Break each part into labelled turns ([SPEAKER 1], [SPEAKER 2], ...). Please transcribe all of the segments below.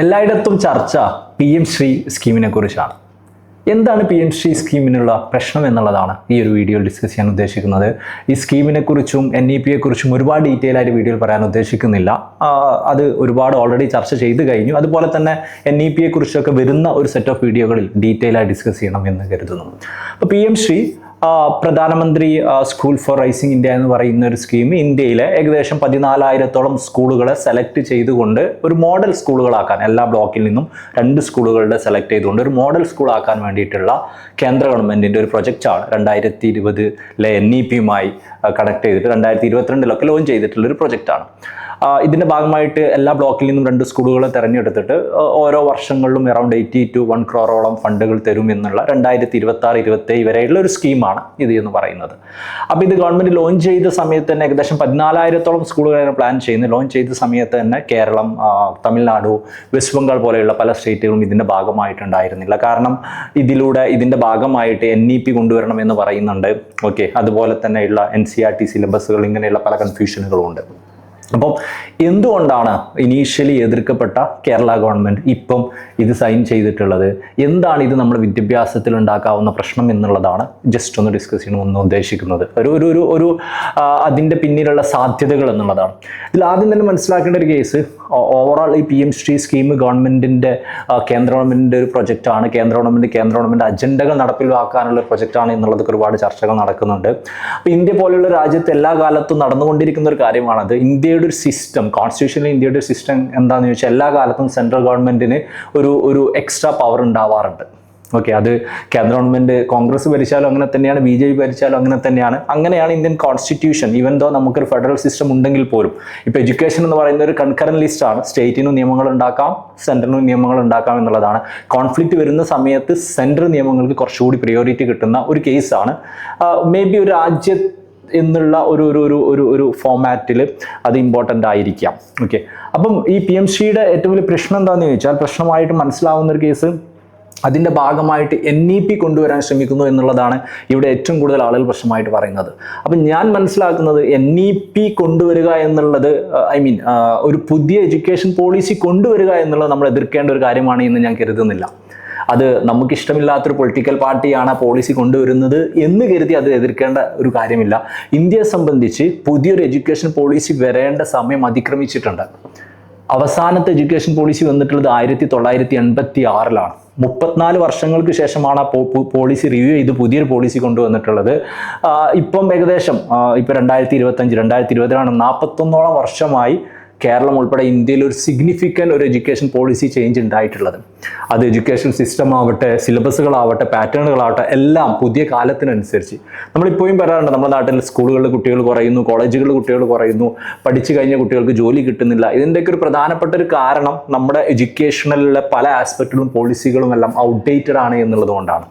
[SPEAKER 1] എല്ലായിടത്തും ചർച്ച P M Shri സ്കീമിനെ കുറിച്ചാണ്. എന്താണ് പി എം ശ്രീ സ്കീമിനുള്ള പ്രശ്നം എന്നുള്ളതാണ് ഈ ഒരു വീഡിയോയിൽ ഡിസ്കസ് ചെയ്യാൻ ഉദ്ദേശിക്കുന്നത്. ഈ സ്കീമിനെ കുറിച്ചും എൻ ഇ പിയെ കുറിച്ചും ഒരുപാട് ഡീറ്റെയിൽ ആയിട്ട് വീഡിയോയിൽ പറയാൻ ഉദ്ദേശിക്കുന്നില്ല. അത് ഒരുപാട് ഓൾറെഡി ചർച്ച ചെയ്ത് കഴിഞ്ഞു. അതുപോലെ തന്നെ എൻ ഇ പിയെ കുറിച്ചൊക്കെ വരുന്ന ഒരു സെറ്റ് ഓഫ് വീഡിയോകളിൽ ഡീറ്റെയിൽ ആയി ഡിസ്കസ് ചെയ്യണം എന്ന് കരുതുന്നു. അപ്പോൾ പി എം ശ്രീ പ്രധാനമന്ത്രി സ്കൂൾ ഫോർ റൈസിംഗ് ഇന്ത്യ എന്ന് പറയുന്ന ഒരു സ്കീം ഇന്ത്യയിലെ ഏകദേശം പതിനാലായിരത്തോളം സ്കൂളുകളെ സെലക്ട് ചെയ്തുകൊണ്ട് ഒരു മോഡൽ സ്കൂളുകളാക്കാൻ എല്ലാ ബ്ലോക്കിൽ നിന്നും രണ്ട് സ്കൂളുകളുടെ സെലക്ട് ചെയ്തുകൊണ്ട് ഒരു മോഡൽ സ്കൂളാക്കാൻ വേണ്ടിയിട്ടുള്ള കേന്ദ്ര ഗവൺമെന്റിന്റെ ഒരു പ്രൊജക്റ്റാണ് രണ്ടായിരത്തി ഇരുപതിലെ എൻ ഇ പിയുമായി കണക്ട് ചെയ്തിട്ട് രണ്ടായിരത്തി ഇരുപത്തിരണ്ടിലൊക്കെ ലോഞ്ച് ചെയ്തിട്ടുള്ള ഒരു പ്രൊജക്റ്റാണ് ഇതിന്റെ ഭാഗമായിട്ട് എല്ലാ ബ്ലോക്കിൽ നിന്നും രണ്ട് സ്കൂളുകളെ തിരഞ്ഞെടുത്തിട്ട് ഓരോ വർഷങ്ങളിലും അറൗണ്ട് എയ്റ്റി ടു വൺ ക്രോറോളം ഫണ്ടുകൾ തരും എന്നുള്ള രണ്ടായിരത്തി ഇരുപത്തി ആറ് ഇരുപത്തി വരെയുള്ള ഒരു സ്കീമാണ് ഇത് എന്ന് പറയുന്നത്. അപ്പോൾ ഇത് ഗവൺമെന്റ് ലോഞ്ച് ചെയ്ത സമയത്ത് തന്നെ ഏകദേശം പതിനാലായിരത്തോളം സ്കൂളുകളാണ് പ്ലാൻ ചെയ്യുന്നത് ലോഞ്ച് ചെയ്ത സമയത്ത് തന്നെ കേരളം തമിഴ്നാട് വെസ്റ്റ് ബംഗാൾ പോലെയുള്ള പല സ്റ്റേറ്റുകളും ഇതിന്റെ ഭാഗമായിട്ടുണ്ടായിരുന്നില്ല. കാരണം ഇതിലൂടെ ഇതിന്റെ ഭാഗമായിട്ട് എൻ ഇ പി കൊണ്ടുവരണം എന്ന് പറയുന്നുണ്ട്. ഓക്കെ അതുപോലെ തന്നെയുള്ള എൻ സി ആർ ടി സിലബസുകൾ ഇങ്ങനെയുള്ള പല കൺഫ്യൂഷനുകളും ഉണ്ട്. അപ്പം എന്തുകൊണ്ടാണ് ഇനീഷ്യലി എതിർക്കപ്പെട്ട കേരള ഗവൺമെന്റ് ഇപ്പം ഇത് സൈൻ ചെയ്തിട്ടുള്ളത്? എന്താണ് ഇത് നമ്മൾ വിദ്യാഭ്യാസത്തിൽ ഉണ്ടാക്കാവുന്ന പ്രശ്നം എന്നുള്ളതാണ് ജസ്റ്റ് ഒന്ന് ഡിസ്കസ് ചെയ്യണമെന്ന് ഉദ്ദേശിക്കുന്നത്. ഒരു ഒരു ഒരു ഒരു അതിന്റെ പിന്നിലുള്ള സാധ്യതകൾ എന്നുള്ളതാണ്. ഇതിൽ ആദ്യം തന്നെ മനസ്സിലാക്കേണ്ട ഒരു കേസ് ഓവറോൾ ഈ പി എം ശ്രീ സ്കീം ഗവൺമെന്റിന്റെ കേന്ദ്ര ഗവൺമെന്റിന്റെ ഒരു പ്രൊജക്റ്റാണ് കേന്ദ്ര ഗവൺമെന്റ് കേന്ദ്ര ഗവൺമെന്റ് അജണ്ടകൾ നടപ്പിലാക്കാനുള്ള ഒരു പ്രൊജക്റ്റാണ് എന്നുള്ളതൊക്കെ ഒരുപാട് ചർച്ചകൾ നടക്കുന്നുണ്ട്. അപ്പോൾ ഇന്ത്യ പോലെയുള്ള രാജ്യത്ത് എല്ലാ കാലത്തും നടന്നുകൊണ്ടിരിക്കുന്ന ഒരു കാര്യമാണത്. ഇന്ത്യയുടെ ഒരു സിസ്റ്റം കോൺസ്റ്റിറ്റ്യൂഷനിൽ ഇന്ത്യയുടെ ഒരു സിസ്റ്റം എന്താണെന്ന് ചോദിച്ചാൽ എല്ലാ കാലത്തും സെൻട്രൽ ഗവൺമെന്റിന് ഒരു ഒരു എക്സ്ട്രാ പവർ ഉണ്ടാവാറുണ്ട്. ഓക്കെ അത് കേന്ദ്ര ഗവൺമെന്റ് കോൺഗ്രസ് ഭരിച്ചാലും അങ്ങനെ തന്നെയാണ് ബി ജെ പി ഭരിച്ചാലും അങ്ങനെ തന്നെയാണ്. അങ്ങനെയാണ് ഇന്ത്യൻ കോൺസ്റ്റിറ്റ്യൂഷൻ ഈവൻ ദോ നമുക്കൊരു ഫെഡറൽ സിസ്റ്റം ഉണ്ടെങ്കിൽ പോലും. ഇപ്പോൾ എഡ്യൂക്കേഷൻ എന്ന് പറയുന്ന ഒരു കൺകറൻ ലിസ്റ്റ് ആണ്. സ്റ്റേറ്റിനും നിയമങ്ങൾ ഉണ്ടാക്കാം സെൻട്രലിനും നിയമങ്ങൾ ഉണ്ടാക്കാം എന്നുള്ളതാണ്. കോൺഫ്ലിക്റ്റ് വരുന്ന സമയത്ത് സെൻട്രൽ നിയമങ്ങൾക്ക് കുറച്ചുകൂടി പ്രയോറിറ്റി കിട്ടുന്ന ഒരു കേസാണ് മേ ബി ഒരു രാജ്യ എന്നുള്ള ഒരു ഒരു ഒരു ഒരു ഒരു ഫോമാറ്റിൽ അത് ഇമ്പോർട്ടന്റ് ആയിരിക്കാം. ഓക്കെ അപ്പം ഈ പി എം സിയുടെ ഏറ്റവും വലിയ പ്രശ്നം എന്താണെന്ന് ചോദിച്ചാൽ പ്രശ്നമായിട്ട് മനസ്സിലാവുന്ന ഒരു കേസ് അതിന്റെ ഭാഗമായിട്ട് എൻ ഇ പി കൊണ്ടുവരാൻ ശ്രമിക്കുന്നു എന്നുള്ളതാണ് ഇവിടെ ഏറ്റവും കൂടുതൽ ആളുകൾ പ്രശ്നമായിട്ട് പറയുന്നത്. അപ്പം ഞാൻ മനസ്സിലാക്കുന്നത് എൻ ഇ പി കൊണ്ടുവരിക എന്നുള്ളത് ഐ മീൻ ഒരു പുതിയ എഡ്യൂക്കേഷൻ പോളിസി കൊണ്ടുവരിക എന്നുള്ളത് നമ്മൾ എതിർക്കേണ്ട ഒരു കാര്യമാണ് എന്ന് ഞാൻ കരുതുന്നില്ല. അത് നമുക്ക് ഇഷ്ടമില്ലാത്തൊരു പൊളിറ്റിക്കൽ പാർട്ടിയാണ് ആ പോളിസി കൊണ്ടുവരുന്നത് എന്ന് കരുതി അത് എതിർക്കേണ്ട ഒരു കാര്യമില്ല. ഇന്ത്യയെ സംബന്ധിച്ച് പുതിയൊരു എഡ്യൂക്കേഷൻ പോളിസി വരേണ്ട സമയം അതിക്രമിച്ചിട്ടുണ്ട്. അവസാനത്തെ എഡ്യൂക്കേഷൻ പോളിസി വന്നിട്ടുള്ളത് ആയിരത്തി തൊള്ളായിരത്തി എൺപത്തി ആറിലാണ് മുപ്പത്തിനാല് വർഷങ്ങൾക്ക് ശേഷമാണ് ആ പോളിസി റിവ്യൂ ചെയ്ത് പുതിയൊരു പോളിസി കൊണ്ടുവന്നിട്ടുള്ളത്. ഇപ്പം ഏകദേശം ഇപ്പം രണ്ടായിരത്തി ഇരുപത്തഞ്ച് രണ്ടായിരത്തി ഇരുപതിലാണ് നാൽപ്പത്തൊന്നോളം വർഷമായി കേരളം ഉൾപ്പെടെ ഇന്ത്യയിൽ ഒരു സിഗ്നിഫിക്കന്റ് ഒരു എഡ്യൂക്കേഷൻ പോളിസി ചേഞ്ച് ഉണ്ടായിട്ടുള്ളത്. അത് എഡ്യൂക്കേഷൻ സിസ്റ്റം ആവട്ടെ സിലബസുകളാവട്ടെ പാറ്റേണുകളാവട്ടെ എല്ലാം പുതിയ കാലത്തിനനുസരിച്ച്. നമ്മളിപ്പോഴും പറയാറുണ്ട് നമ്മുടെ നാട്ടിൽ സ്കൂളുകളിൽ കുട്ടികൾ കുറയുന്നു കോളേജുകളിൽ കുട്ടികൾ കുറയുന്നു പഠിച്ചു കഴിഞ്ഞ കുട്ടികൾക്ക് ജോലി കിട്ടുന്നില്ല. ഇതിന്റെയൊക്കെ ഒരു പ്രധാനപ്പെട്ട ഒരു കാരണം നമ്മുടെ എഡ്യൂക്കേഷനിലുള്ള പല ആസ്പെക്റ്റുകളും പോളിസികളും എല്ലാം ഔട്ട്ഡേറ്റഡ് ആണ് എന്നുള്ളത് കൊണ്ടാണ്.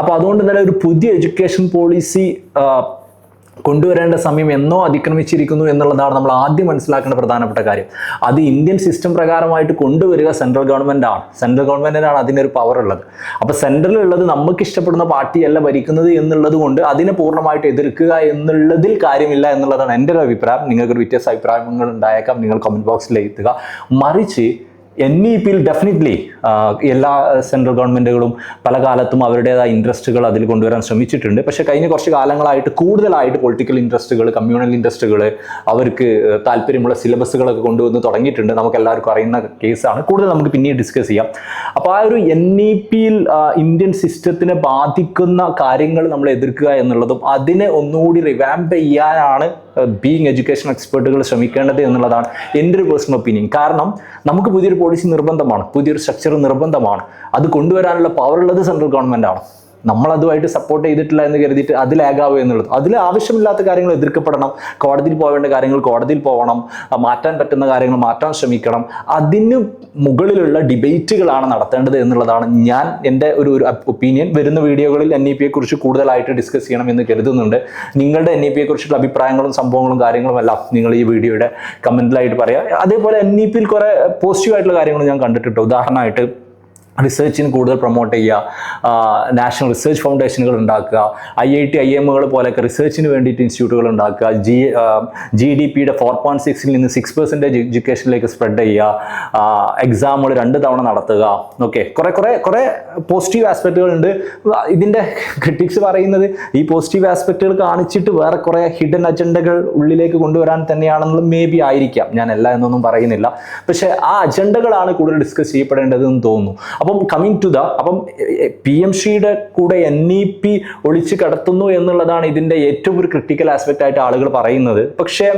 [SPEAKER 1] അപ്പോൾ അതുകൊണ്ട് തന്നെ ഒരു പുതിയ എഡ്യൂക്കേഷൻ പോളിസി കൊണ്ടുവരേണ്ട സമയം എന്നോ അതിക്രമിച്ചിരിക്കുന്നു എന്നുള്ളതാണ് നമ്മൾ ആദ്യം മനസ്സിലാക്കേണ്ട പ്രധാനപ്പെട്ട കാര്യം. അത് ഇന്ത്യൻ സിസ്റ്റം പ്രകാരമായിട്ട് കൊണ്ടുവരിക സെൻട്രൽ ഗവൺമെന്റ് ആണ്. സെൻട്രൽ ഗവൺമെന്റിനാണ് അതിനൊരു പവർ ഉള്ളത്. അപ്പോൾ സെൻട്രലിൽ ഉള്ളത് നമുക്ക് ഇഷ്ടപ്പെടുന്ന പാർട്ടിയല്ല ഭരിക്കുന്നത് എന്നുള്ളത് കൊണ്ട് അതിനെ പൂർണമായിട്ട് എതിർക്കുക എന്നുള്ളതിൽ കാര്യമില്ല എന്നുള്ളതാണ് എന്റെ ഒരു അഭിപ്രായം. നിങ്ങൾക്കൊരു വ്യത്യസ്ത അഭിപ്രായങ്ങൾ ഉണ്ടായേക്കാം. നിങ്ങൾ കമന്റ് ബോക്സിൽ എഴുതുക. മറിച്ച് എൻ ഇ പിയിൽ ഡെഫിനറ്റ്ലി എല്ലാ സെൻട്രൽ ഗവൺമെന്റുകളും പല കാലത്തും അവരുടേതായ ഇൻട്രസ്റ്റുകൾ അതിൽ കൊണ്ടുവരാൻ ശ്രമിച്ചിട്ടുണ്ട്. പക്ഷെ കഴിഞ്ഞ കുറച്ച് കാലങ്ങളായിട്ട് കൂടുതലായിട്ട് പൊളിറ്റിക്കൽ ഇൻട്രസ്റ്റുകൾ കമ്മ്യൂണൽ ഇൻട്രസ്റ്റുകൾ അവർക്ക് താല്പര്യമുള്ള സിലബസുകളൊക്കെ കൊണ്ടുവന്ന് തുടങ്ങിയിട്ടുണ്ട്. നമുക്ക് എല്ലാവർക്കും അറിയുന്ന കേസാണ്. കൂടുതൽ നമുക്ക് പിന്നീട് ഡിസ്കസ് ചെയ്യാം. അപ്പോൾ ആ ഒരു എൻ ഇ പിയിൽ ഇന്ത്യൻ സിസ്റ്റത്തിനെ ബാധിക്കുന്ന കാര്യങ്ങൾ നമ്മൾ എതിർക്കുക എന്നുള്ളതും അതിനെ ഒന്നുകൂടി റിവാമ്പ് ചെയ്യാനാണ് ബീങ് എഡ്യൂക്കേഷൻ എക്സ്പേർട്ടുകൾ ശ്രമിക്കേണ്ടത് എന്നുള്ളതാണ് എന്റെ ഒരു പേഴ്സണൽ ഒപ്പീനിയൻ കാരണം നമുക്ക് പുതിയൊരു പോളിസി നിർബന്ധമാണ് പുതിയൊരു സ്ട്രക്ചർ നിർബന്ധമാണ്. അത് കൊണ്ടുവരാനുള്ള പവർ ഉള്ളത് സെൻട്രൽ ഗവൺമെന്റ് ആണ്. നമ്മൾ അതുമായിട്ട് സപ്പോർട്ട് ചെയ്തിട്ടില്ല എന്ന് കരുതിയിട്ട് അതിലാകാവൂ എന്നുള്ളത്. അതിൽ ആവശ്യമില്ലാത്ത കാര്യങ്ങൾ എതിർക്കപ്പെടണം. കോടതിയിൽ പോകേണ്ട കാര്യങ്ങൾ കോടതിയിൽ പോകണം മാറ്റാൻ പറ്റുന്ന കാര്യങ്ങൾ മാറ്റാൻ ശ്രമിക്കണം. അതിന് മുകളിലുള്ള ഡിബേറ്റുകളാണ് നടത്തേണ്ടത് എന്നുള്ളതാണ് ഞാൻ എന്റെ ഒരു ഒരു ഒപ്പീനിയൻ. വരുന്ന വീഡിയോകളിൽ എൻ ഇ പിയെ കുറിച്ച് കൂടുതലായിട്ട് ഡിസ്കസ് ചെയ്യണം എന്ന് കരുതുന്നുണ്ട്. നിങ്ങളുടെ എൻ ഇ പിയെ കുറിച്ചുള്ള അഭിപ്രായങ്ങളും സംഭവങ്ങളും കാര്യങ്ങളും എല്ലാം നിങ്ങൾ ഈ വീഡിയോയുടെ കമന്റിലായിട്ട് പറയുക അതേപോലെ എൻ ഇ പിയിൽ കുറേ പോസിറ്റീവ് ആയിട്ടുള്ള കാര്യങ്ങൾ ഞാൻ കണ്ടിട്ടുണ്ട്. ഉദാഹരണമായിട്ട് റിസർച്ചിന് കൂടുതൽ പ്രൊമോട്ട് ചെയ്യുക നാഷണൽ റിസർച്ച് ഫൗണ്ടേഷനുകൾ ഉണ്ടാക്കുക ഐ ഐ ടി ഐ എമ്മുകൾ പോലെയൊക്കെ റിസർച്ചിന് വേണ്ടിയിട്ട് ഇൻസ്റ്റിറ്റ്യൂട്ടുകൾ ഉണ്ടാക്കുക ജി ജി ഡി പിയുടെ ഫോർ പോയിന്റ് സിക്സിൽ നിന്ന് സിക്സ് പെർസെന്റേജ് എഡ്യൂക്കേഷനിലേക്ക് സ്പ്രെഡ് ചെയ്യുക എക്സാമുകൾ രണ്ട് തവണ നടത്തുക ഓക്കെ കുറേ കുറേ കുറേ പോസിറ്റീവ് ആസ്പെക്റ്റുകൾ ഉണ്ട്. ഇതിന്റെ ക്രിട്ടിക്സ് പറയുന്നത് ഈ പോസിറ്റീവ് ആസ്പെക്റ്റുകൾ കാണിച്ചിട്ട് വേറെ കുറേ ഹിഡൻ അജണ്ടകൾ ഉള്ളിലേക്ക് കൊണ്ടുവരാൻ തന്നെയാണെന്നുള്ളത് മേ ബി ആയിരിക്കാം. ഞാൻ എല്ലാം എന്നൊന്നും പറയുന്നില്ല. പക്ഷേ ആ അജണ്ടകളാണ് കൂടുതൽ ഡിസ്കസ് ചെയ്യപ്പെടേണ്ടതെന്ന് തോന്നുന്നു. അപ്പം കമ്മിങ് ടു ദ അപ്പം പി എം സിയുടെ കൂടെ എൻ ഇ പി ഒളിച്ചു കടത്തുന്നു എന്നുള്ളതാണ് ഇതിന്റെ ഏറ്റവും ഒരു ക്രിട്ടിക്കൽ ആസ്പെക്റ്റ് ആയിട്ട് ആളുകൾ പറയുന്നത്. പക്ഷേ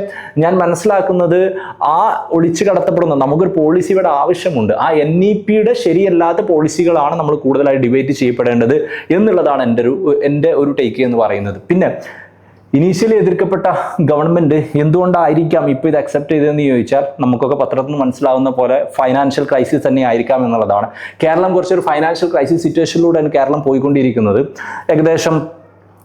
[SPEAKER 1] ഞാൻ മനസ്സിലാക്കുന്നത് ആ ഒളിച്ച് കടത്തപ്പെടുന്ന നമുക്കൊരു പോളിസിയുടെ ആവശ്യമുണ്ട്. ആ എൻ ഇ പിയുടെ ശരിയല്ലാത്ത പോളിസികളാണ് നമ്മൾ കൂടുതലായി ഡിബേറ്റ് ചെയ്യപ്പെടേണ്ടത് എന്നുള്ളതാണ് എന്റെ ഒരു എന്റെ ഒരു ടേക്ക് എന്ന് പറയുന്നത്. പിന്നെ ഇനീഷ്യലി എതിർക്കപ്പെട്ട ഗവൺമെന്റ് എന്തുകൊണ്ടായിരിക്കാം ഇപ്പോൾ ഇത് അക്സെപ്റ്റ് ചെയ്തതെന്ന് ചോദിച്ചാൽ നമുക്കൊക്കെ പത്രത്തിൽ നിന്ന് മനസ്സിലാവുന്ന പോലെ ഫൈനാൻഷ്യൽ ക്രൈസിസ് തന്നെ ആയിരിക്കാം എന്നുള്ളതാണ്. കേരളം കുറച്ചൊരു ഫൈനാൻഷ്യൽ ക്രൈസിസ് സിറ്റുവേഷനിലൂടെയാണ് കേരളം പോയിക്കൊണ്ടിരിക്കുന്നത്. ഏകദേശം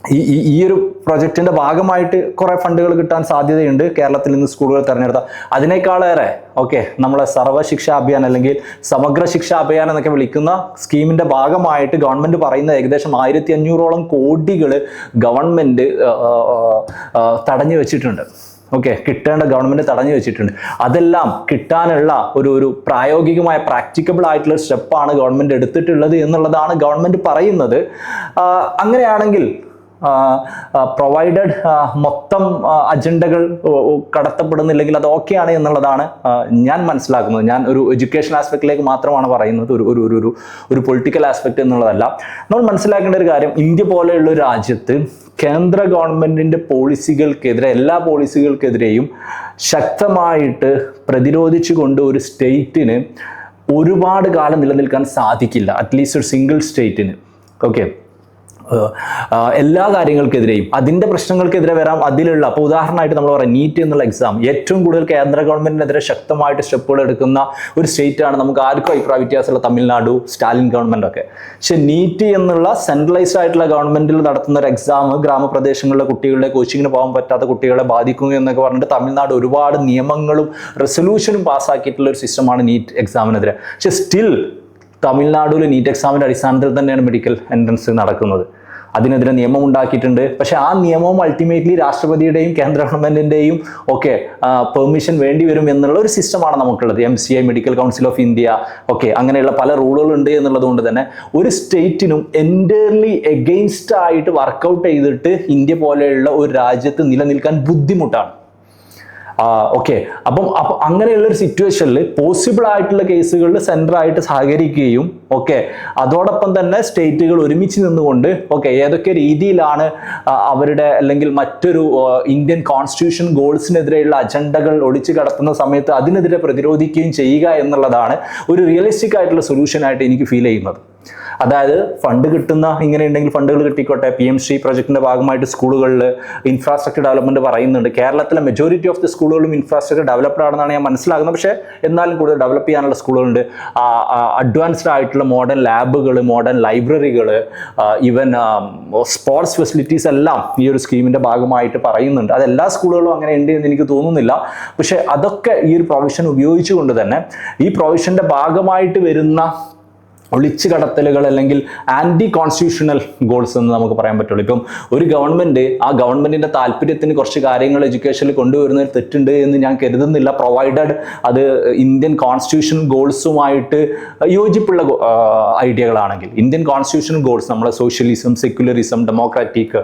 [SPEAKER 1] ഈ ഈ ഒരു പ്രൊജക്റ്റിന്റെ ഭാഗമായിട്ട് കുറെ ഫണ്ടുകൾ കിട്ടാൻ സാധ്യതയുണ്ട് കേരളത്തിൽ നിന്ന് സ്കൂളുകൾ തിരഞ്ഞെടുത്ത. അതിനേക്കാളേറെ ഓക്കെ നമ്മളെ സർവശിക്ഷാ അഭിയാൻ അല്ലെങ്കിൽ സമഗ്ര ശിക്ഷാ അഭിയാൻ എന്നൊക്കെ വിളിക്കുന്ന സ്കീമിന്റെ ഭാഗമായിട്ട് ഗവൺമെന്റ് പറയുന്ന ഏകദേശം ആയിരത്തി അഞ്ഞൂറോളം കോടികൾ ഗവൺമെന്റ് തടഞ്ഞു വെച്ചിട്ടുണ്ട്. ഓക്കെ കിട്ടേണ്ട ഗവൺമെന്റ് തടഞ്ഞു വെച്ചിട്ടുണ്ട്. അതെല്ലാം കിട്ടാനുള്ള ഒരു ഒരു പ്രായോഗികമായ പ്രാക്ടിക്കബിൾ ആയിട്ടുള്ള സ്റ്റെപ്പാണ് ഗവൺമെന്റ് എടുത്തിട്ടുള്ളത് എന്നുള്ളതാണ് ഗവൺമെന്റ് പറയുന്നത്. അങ്ങനെയാണെങ്കിൽ പ്രൊവൈഡഡ് മൊത്തം അജണ്ടകൾ കടത്തപ്പെടുന്നില്ലെങ്കിൽ അത് ഓക്കെയാണ് എന്നുള്ളതാണ് ഞാൻ മനസ്സിലാക്കുന്നത്. ഞാൻ ഒരു എഡ്യൂക്കേഷൻ ആസ്പെക്റ്റിലേക്ക് മാത്രമാണ് പറയുന്നത്. ഒരു ഒരു ഒരു ഒരു പൊളിറ്റിക്കൽ ആസ്പെക്ട് എന്നുള്ളതല്ല. നമ്മൾ മനസ്സിലാക്കേണ്ട ഒരു കാര്യം ഇന്ത്യ പോലെയുള്ള ഒരു രാജ്യത്ത് കേന്ദ്ര ഗവൺമെന്റിന്റെ പോളിസികൾക്കെതിരെ എല്ലാ പോളിസികൾക്കെതിരെയും ശക്തമായിട്ട് പ്രതിരോധിച്ചുകൊണ്ട് ഒരു സ്റ്റേറ്റിന് ഒരുപാട് കാലം നിലനിൽക്കാൻ സാധിക്കില്ല. അറ്റ്ലീസ്റ്റ് ഒരു സിംഗിൾ സ്റ്റേറ്റിന്. ഓക്കെ എല്ലാ കാര്യങ്ങൾക്കെതിരെയും അതിന്റെ പ്രശ്നങ്ങൾക്കെതിരെ വരാം അതിലുള്ള അപ്പോൾ ഉദാഹരണമായിട്ട് നമ്മൾ പറയാം നീറ്റ് എന്നുള്ള എക്സാം ഏറ്റവും കൂടുതൽ കേന്ദ്ര ഗവൺമെന്റിനെതിരെ ശക്തമായിട്ട് സ്റ്റെപ്പുകൾ എടുക്കുന്ന ഒരു സ്റ്റേറ്റ് ആണ് നമുക്ക് ആർക്കും അഭിപ്രായ വ്യത്യാസമുള്ള തമിഴ്നാടു സ്റ്റാലിൻ ഗവൺമെന്റ് ഒക്കെ. പക്ഷെ നീറ്റ് എന്നുള്ള സെൻട്രലൈസ്ഡ് ആയിട്ടുള്ള ഗവൺമെന്റിൽ നടത്തുന്ന ഒരു എക്സാം ഗ്രാമപ്രദേശങ്ങളിലെ കുട്ടികളുടെ കോച്ചിങ്ങിന് പോകാൻ പറ്റാത്ത കുട്ടികളെ ബാധിക്കുന്നു എന്നൊക്കെ പറഞ്ഞിട്ട് തമിഴ്നാട് ഒരുപാട് നിയമങ്ങളും റെസൊല്യൂഷനും പാസ്സാക്കിയിട്ടുള്ള ഒരു സിസ്റ്റമാണ് നീറ്റ് എക്സാമിനെതിരെ പക്ഷെ സ്റ്റിൽ തമിഴ്നാടുവിൽ നീറ്റ് എക്സാമിന്റെ അടിസ്ഥാനത്തിൽ തന്നെയാണ് മെഡിക്കൽ എൻട്രൻസ് നടക്കുന്നത്. അതിനെതിരെ നിയമം ഉണ്ടാക്കിയിട്ടുണ്ട്. പക്ഷെ ആ നിയമവും അൾട്ടിമേറ്റ്ലി രാഷ്ട്രപതിയുടെയും കേന്ദ്ര ഗവൺമെന്റിന്റെയും ഒക്കെ പെർമിഷൻ വേണ്ടി വരും എന്നുള്ള ഒരു സിസ്റ്റമാണ് നമുക്കുള്ളത്. M C I medical council of India okay അങ്ങനെയുള്ള പല റൂളുകൾ ഉണ്ട് എന്നുള്ളത് കൊണ്ട് തന്നെ ഒരു സ്റ്റേറ്റിനും എന്റയർലി എഗെയിൻസ്റ്റ് ആയിട്ട് വർക്കൗട്ട് ചെയ്തിട്ട് ഇന്ത്യ പോലെയുള്ള ഒരു രാജ്യത്ത് നിലനിൽക്കാൻ ബുദ്ധിമുട്ടാണ്. ഓക്കെ അപ്പം അപ്പം അങ്ങനെയുള്ള ഒരു സിറ്റുവേഷനിൽ പോസിബിൾ ആയിട്ടുള്ള കേസുകളിൽ സെന്റർ ആയിട്ട് സഹകരിക്കുകയും ഓക്കെ അതോടൊപ്പം തന്നെ സ്റ്റേറ്റുകൾ ഒരുമിച്ച് നിന്നുകൊണ്ട് ഓക്കെ ഏതൊക്കെ രീതിയിലാണ് അവരുടെ അല്ലെങ്കിൽ മറ്റൊരു ഇന്ത്യൻ കോൺസ്റ്റിറ്റ്യൂഷൻ ഗോൾസിനെതിരെയുള്ള അജണ്ടകൾ ഒളിച്ചു കടത്തുന്ന സമയത്ത് അതിനെതിരെ പ്രതിരോധിക്കുകയും ചെയ്യുക എന്നുള്ളതാണ് ഒരു റിയലിസ്റ്റിക് ആയിട്ടുള്ള സൊല്യൂഷൻ ആയിട്ട് എനിക്ക് ഫീൽ ചെയ്യുന്നത്. അതായത് ഫണ്ട് കിട്ടുന്ന ഇങ്ങനെ ഉണ്ടെങ്കിൽ ഫണ്ടുകൾ കിട്ടിക്കോട്ടെ. പി എം ശ്രീ പ്രൊജക്ടിന്റെ ഭാഗമായിട്ട് സ്കൂളുകളിൽ ഇൻഫ്രാസ്ട്രക്ചർ ഡെവലപ്മെന്റ് പറയുന്നുണ്ട്. കേരളത്തിലെ മെജോറിറ്റി ഓഫ് ദി സ്കൂളുകളും ഇൻഫ്രാസ്ട്രക്ചർ ഡെവലപ്ഡ് ആണെന്നാണ് ഞാൻ മനസ്സിലാക്കുന്നത്. പക്ഷേ എന്നാലും കൂടുതൽ ഡെവലപ്പ് ചെയ്യാനുള്ള സ്കൂളുകളുണ്ട്. അഡ്വാൻസ്ഡ് ആയിട്ടുള്ള മോഡേൺ ലാബുകൾ മോഡേൺ ലൈബ്രറികൾ ഈവൻ സ്പോർട്സ് ഫെസിലിറ്റീസ് എല്ലാം ഈ ഒരു സ്കീമിന്റെ ഭാഗമായിട്ട് പറയുന്നുണ്ട്. അത് എല്ലാ സ്കൂളുകളും അങ്ങനെ ഉണ്ട് എന്ന് എനിക്ക് തോന്നുന്നില്ല. പക്ഷേ അതൊക്കെ ഈ ഒരു പ്രൊവിഷൻ ഉപയോഗിച്ചുകൊണ്ട് തന്നെ ഈ പ്രൊവിഷന്റെ ഭാഗമായിട്ട് വരുന്ന ഒളിച്ചു കടത്തലുകൾ അല്ലെങ്കിൽ ആന്റി കോൺസ്റ്റിറ്റ്യൂഷണൽ ഗോൾസ് എന്ന് നമുക്ക് പറയാൻ പറ്റുള്ളൂ. ഇപ്പം ഒരു ഗവൺമെന്റ് ആ ഗവൺമെന്റിന്റെ താല്പര്യത്തിന് കുറച്ച് കാര്യങ്ങൾ എഡ്യൂക്കേഷനിൽ ഒരു തെറ്റുണ്ട് എന്ന് ഞാൻ കരുതുന്നില്ല. പ്രൊവൈഡഡ് അത് ഇന്ത്യൻ കോൺസ്റ്റിറ്റ്യൂഷൻ ഗോൾസുമായിട്ട് യോജിപ്പുള്ള ഐഡിയകളാണെങ്കിൽ ഇന്ത്യൻ കോൺസ്റ്റിറ്റ്യൂഷൻ ഗോൾസ് നമ്മളെ സോഷ്യലിസം സെക്യുലറിസം ഡെമോക്രാറ്റിക്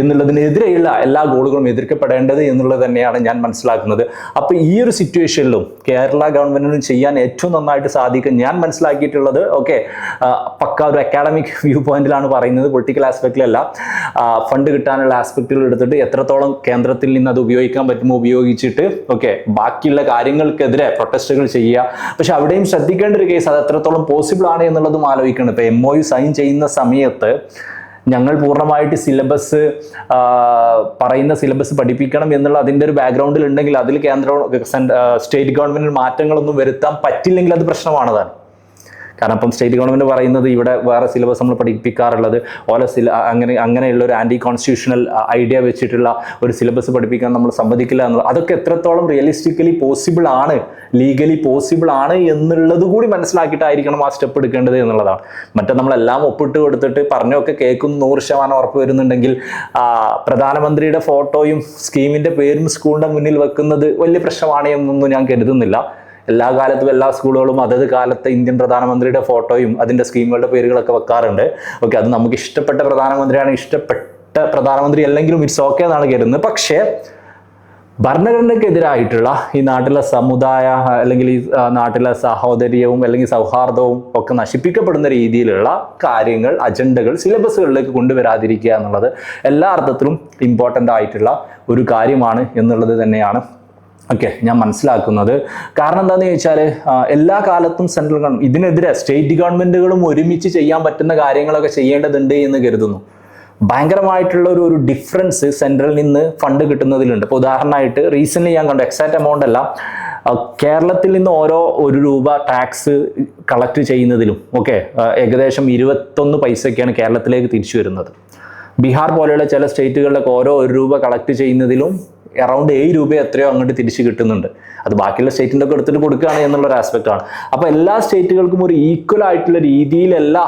[SPEAKER 1] എന്നുള്ളതിനെതിരെയുള്ള എല്ലാ ഗോളുകളും എതിർക്കപ്പെടേണ്ടത് എന്നുള്ളത് തന്നെയാണ് ഞാൻ മനസ്സിലാക്കുന്നത്. അപ്പോൾ ഈ ഒരു സിറ്റുവേഷനിലും കേരള ഗവൺമെന്റിനും ചെയ്യാൻ ഏറ്റവും നന്നായിട്ട് സാധിക്കും. ഞാൻ മനസ്സിലാക്കിയിട്ടുള്ളത് ഓക്കെ പക്ക ഒരു അക്കാഡമിക് വ്യൂ പോയിന്റിലാണ് പറയുന്നത് പൊളിറ്റിക്കൽ ആസ്പെക്റ്റിലല്ല ഫണ്ട് കിട്ടാനുള്ള ആസ്പെക്റ്റുകൾ എടുത്തിട്ട് എത്രത്തോളം കേന്ദ്രത്തിൽ നിന്ന് അത് ഉപയോഗിക്കാൻ പറ്റുമോ ഉപയോഗിച്ചിട്ട് ഓക്കെ ബാക്കിയുള്ള കാര്യങ്ങൾക്കെതിരെ പ്രൊട്ടസ്റ്റുകൾ ചെയ്യുക. പക്ഷെ അവിടെയും ശ്രദ്ധിക്കേണ്ട ഒരു കേസ് അത് എത്രത്തോളം പോസിബിൾ ആണ് എന്നുള്ളതും ആലോചിക്കണം. ഇപ്പൊ എം ഒ യു സൈൻ ചെയ്യുന്ന സമയത്ത് ഞങ്ങൾ പൂർണമായിട്ട് സിലബസ് പറയുന്ന സിലബസ് പഠിപ്പിക്കണം എന്നുള്ള അതിന്റെ ഒരു ബാക്ക്ഗ്രൗണ്ടിൽ ഉണ്ടെങ്കിൽ അതിൽ കേന്ദ്ര സ്റ്റേറ്റ് ഗവൺമെന്റിന് മാറ്റങ്ങളൊന്നും വരുത്താൻ പറ്റില്ലെങ്കിൽ അത് പ്രശ്നമാണ് താൻ കാരണം ഇപ്പം സ്റ്റേറ്റ് ഗവൺമെന്റ് പറയുന്നത് ഇവിടെ വേറെ സിലബസ് നമ്മൾ പഠിപ്പിക്കാറുള്ളത്. ഓരോ സില അങ്ങനെ അങ്ങനെയുള്ള ഒരു ആന്റി കോൺസ്റ്റിറ്റ്യൂഷണൽ ഐഡിയ വെച്ചിട്ടുള്ള ഒരു സിലബസ് പഠിപ്പിക്കാൻ നമ്മൾ സമ്മതിക്കില്ല എന്നുള്ളത്. അതൊക്കെ എത്രത്തോളം റിയലിസ്റ്റിക്കലി പോസിബിൾ ആണ് ലീഗലി പോസിബിൾ ആണ് എന്നുള്ളത് കൂടി മനസ്സിലാക്കിയിട്ടായിരിക്കണം ആ സ്റ്റെപ്പ് എടുക്കേണ്ടത് എന്നുള്ളതാണ്. മറ്റേ നമ്മളെല്ലാം ഒപ്പിട്ട് കൊടുത്തിട്ട് പറഞ്ഞൊക്കെ കേൾക്കും നൂറ് ശതമാനം ഉറപ്പ് വരുന്നുണ്ടെങ്കിൽ പ്രധാനമന്ത്രിയുടെ ഫോട്ടോയും സ്കീമിന്റെ പേരും സ്കൂളിന്റെ മുന്നിൽ വെക്കുന്നത് വലിയ പ്രശ്നമാണ് എന്നൊന്നും ഞാൻ കരുതുന്നില്ല. എല്ലാ കാലത്തും എല്ലാ സ്കൂളുകളും അതത് കാലത്തെ ഇന്ത്യൻ പ്രധാനമന്ത്രിയുടെ ഫോട്ടോയും അതിന്റെ സ്കീമുകളുടെ പേരുകളൊക്കെ വെക്കാറുണ്ട്. ഓക്കെ അത് നമുക്ക് ഇഷ്ടപ്പെട്ട പ്രധാനമന്ത്രിയാണ് ഇഷ്ടപ്പെട്ട പ്രധാനമന്ത്രി അല്ലെങ്കിലും ഇറ്റ്സ് ഓക്കെ എന്നാണ് കരുതുന്നത്. പക്ഷേ ഭരണഘടനയ്ക്കെതിരായിട്ടുള്ള ഈ നാട്ടിലെ സമുദായ അല്ലെങ്കിൽ ഈ നാട്ടിലെ സഹോദര്യവും അല്ലെങ്കിൽ സൗഹാർദ്ദവും ഒക്കെ നശിപ്പിക്കപ്പെടുന്ന രീതിയിലുള്ള കാര്യങ്ങൾ അജണ്ടകൾ സിലബസുകളിലേക്ക് കൊണ്ടുവരാതിരിക്കുക എന്നുള്ളത് എല്ലാ അർത്ഥത്തിലും ഇമ്പോർട്ടന്റ് ആയിട്ടുള്ള ഒരു കാര്യമാണ് എന്നുള്ളത് തന്നെയാണ് ഓക്കെ ഞാൻ മനസ്സിലാക്കുന്നത്. കാരണം എന്താണെന്ന് ചോദിച്ചാൽ എല്ലാ കാലത്തും സെൻട്രൽ ഗവൺമെന്റ് ഇതിനെതിരെ സ്റ്റേറ്റ് ഗവൺമെന്റുകളും ഒരുമിച്ച് ചെയ്യാൻ പറ്റുന്ന കാര്യങ്ങളൊക്കെ ചെയ്യേണ്ടതുണ്ട് എന്ന് കരുതുന്നു. ഭയങ്കരമായിട്ടുള്ള ഒരു ഡിഫറൻസ് സെൻട്രലിൽ നിന്ന് ഫണ്ട് കിട്ടുന്നതിലുണ്ട്. ഇപ്പോൾ ഉദാഹരണമായിട്ട് റീസെന്റ്ലി ഞാൻ കണ്ടു എക്സാക്ട് എമൗണ്ട് അല്ല. കേരളത്തിൽ നിന്ന് ഓരോ ഒരു രൂപ ടാക്സ് കളക്ട് ചെയ്യുന്നതിലും ഓക്കെ ഏകദേശം ഇരുപത്തൊന്ന് പൈസയൊക്കെയാണ് കേരളത്തിലേക്ക് തിരിച്ചു വരുന്നത്. ബീഹാർ പോലെയുള്ള ചില സ്റ്റേറ്റുകളിലൊക്കെ ഓരോ ഒരു രൂപ കളക്ട് ചെയ്യുന്നതിലും അറൗണ്ട് ഏഴ് രൂപ എത്രയോ അങ്ങോട്ട് തിരിച്ച് കിട്ടുന്നുണ്ട്. അത് ബാക്കിയുള്ള സ്റ്റേറ്റിന്റെ ഒക്കെ എടുത്തിട്ട് കൊടുക്കുകയാണ് എന്നുള്ള ഒരു ആസ്പെക്ട് ആണ്. അപ്പോൾ എല്ലാ സ്റ്റേറ്റുകൾക്കും ഒരു ഈക്വൽ ആയിട്ടുള്ള രീതിയിലല്ല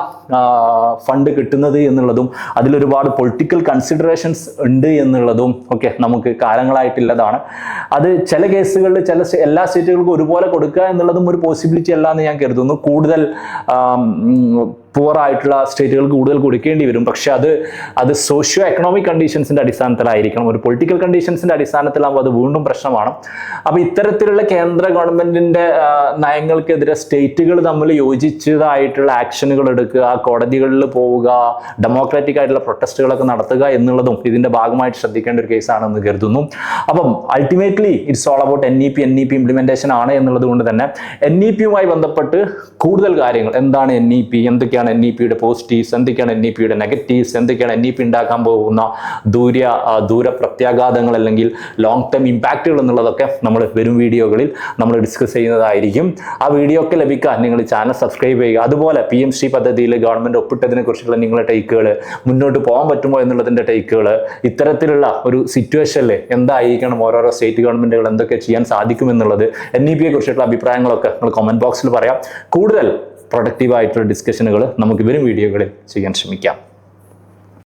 [SPEAKER 1] ഫണ്ട് കിട്ടുന്നത് എന്നുള്ളതും അതിലൊരുപാട് പൊളിറ്റിക്കൽ കൺസിഡറേഷൻസ് ഉണ്ട് എന്നുള്ളതും ഒക്കെ നമുക്ക് കാലങ്ങളായിട്ടുള്ളതാണ് അത് ചില കേസുകളിൽ ചില എല്ലാ സ്റ്റേറ്റുകൾക്കും ഒരുപോലെ കൊടുക്കുക എന്നുള്ളതും ഒരു പോസിബിലിറ്റി അല്ല എന്ന് ഞാൻ കരുതുന്നു. കൂടുതൽ പുവർ ആയിട്ടുള്ള സ്റ്റേറ്റുകൾക്ക് കൂടുതൽ കൊടുക്കേണ്ടി വരും. പക്ഷെ അത് അത് സോഷ്യോ എക്കണോമിക് കണ്ടീഷൻസിന്റെ അടിസ്ഥാനത്തിലായിരിക്കണം. ഒരു പൊളിറ്റിക്കൽ കണ്ടീഷൻസിന്റെ അടിസ്ഥാനത്തിലാകുമ്പോൾ അത് വീണ്ടും പ്രശ്നമാണ്. അപ്പോൾ ഇത്തരത്തിലുള്ള കേന്ദ്ര ഗവൺമെന്റിന്റെ നയങ്ങൾക്കെതിരെ സ്റ്റേറ്റുകൾ തമ്മിൽ യോജിച്ചതായിട്ടുള്ള ആക്ഷനുകൾ എടുക്കുക കോടതികളിൽ പോവുക ഡെമോക്രാറ്റിക് ആയിട്ടുള്ള പ്രൊട്ടസ്റ്റുകളൊക്കെ നടത്തുക എന്നുള്ളതും ഇതിന്റെ ഭാഗമായിട്ട് ശ്രദ്ധിക്കേണ്ട ഒരു കേസാണെന്ന് കരുതുന്നു. അപ്പം ultimately it's all about N E P N E P implementation ആണ് എന്നുള്ളത് കൊണ്ട് തന്നെ എൻ ഇ പിയുമായി ബന്ധപ്പെട്ട് കൂടുതൽ കാര്യങ്ങൾ. എന്താണ് എൻ ഇ പി എന്തൊക്കെയാണ് എൻ ഇ പിയുടെ പോസിറ്റീവ്സ് എന്തൊക്കെയാണ് എൻ ഇ പിയുടെ നെഗറ്റീവ്സ് എന്തൊക്കെയാണ് എൻ ഇ പി ഉണ്ടാക്കാൻ പോകുന്ന ദൂര ദൂര പ്രത്യാഘാതങ്ങൾ അല്ലെങ്കിൽ ലോങ് ടേം ഇമ്പാക്റ്റുകൾ എന്നുള്ളതൊക്കെ നമ്മൾ വരും വീഡിയോകളിൽ നമ്മൾ ഡിസ്കസ് ചെയ്യുന്നതായിരിക്കും. ആ വീഡിയോ ഒക്കെ ലഭിക്കാൻ നിങ്ങൾ ചാനൽ സബ്സ്ക്രൈബ് ചെയ്യുക. അതുപോലെ പി എം ശ്രീ പദ്ധതിയിൽ ഗവൺമെന്റ് ഒപ്പിട്ടതിനെ കുറിച്ചുള്ള നിങ്ങളുടെ ടേക്കുകൾ മുന്നോട്ട് പോകാൻ പറ്റുമോ എന്നുള്ളതിന്റെ ടേക്കുകൾ ഇത്തരത്തിലുള്ള ഒരു സിറ്റുവേഷനിൽ എന്തായിരിക്കണം ഓരോരോ സ്റ്റേറ്റ് ഗവൺമെന്റുകൾ എന്തൊക്കെ ചെയ്യാൻ സാധിക്കുമെന്നുള്ളത് എൻ ഇ പിയെ കുറിച്ചിട്ടുള്ള അഭിപ്രായങ്ങളൊക്കെ നിങ്ങൾ കമന്റ് ബോക്സിൽ പറയാം. കൂടുതൽ പ്രൊഡക്റ്റീവായിട്ടുള്ള ഡിസ്കഷനുകൾ നമുക്ക് വരും വീഡിയോകളിൽ ചെയ്യാൻ ശ്രമിക്കാം.